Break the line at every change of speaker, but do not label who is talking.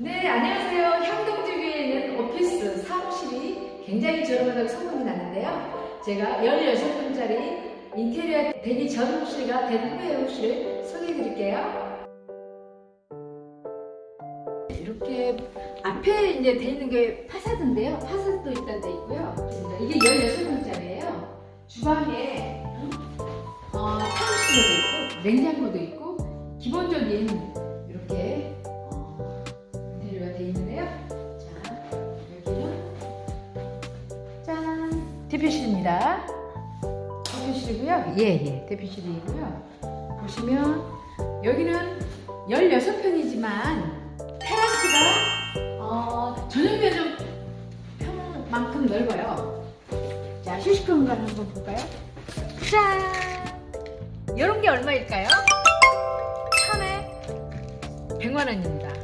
네, 안녕하세요. 향동주교에 있는 오피스 사무실이 굉장히 저렴하다고 소문이 났는데요. 제가 16평짜리 인테리어 대기 전 호실과 된 후의 호실을 소개해 드릴게요. 이렇게 앞에 이제 돼 있는 게 파사드인데요. 파사드도 일단 돼 있고요. 이게 16평짜리예요. 주방에 어, 탕수도 있고 냉장고도 있고 기본적인 대표실입니다. 대표실이고요. 예, 예, 대표실이고요. 보시면 여기는 16평이지만 테라스가 어, 전용 면적 평만큼 넓어요. 자, 휴식 공간 한번 볼까요? 짠! 이런 게 얼마일까요? 1,000에 100만 원입니다.